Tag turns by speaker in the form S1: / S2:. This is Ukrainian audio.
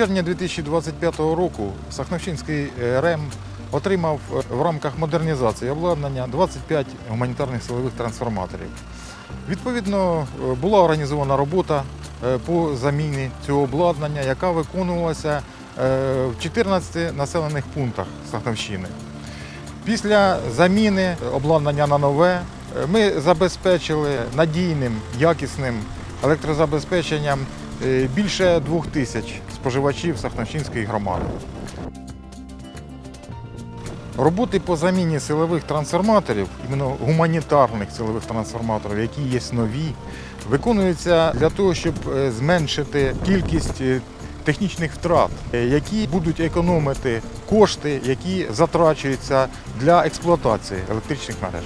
S1: червні 2025 року Сахновщинський е, РЕМ отримав е, в рамках модернізації обладнання 25 гуманітарних силових трансформаторів. Відповідно, е, була організована робота по заміні цього обладнання, яка виконувалася в 14 населених пунктах Сахновщини. Після заміни обладнання на нове ми забезпечили надійним, якісним електрозабезпеченням більше двох тисяч споживачів Сахновщинської громади. Роботи по заміні силових трансформаторів, іменно гуманітарних силових трансформаторів, які є нові, виконуються для того, щоб е, зменшити кількість е, технічних втрат, е, які будуть економити кошти, які затрачуються для експлуатації електричних мереж.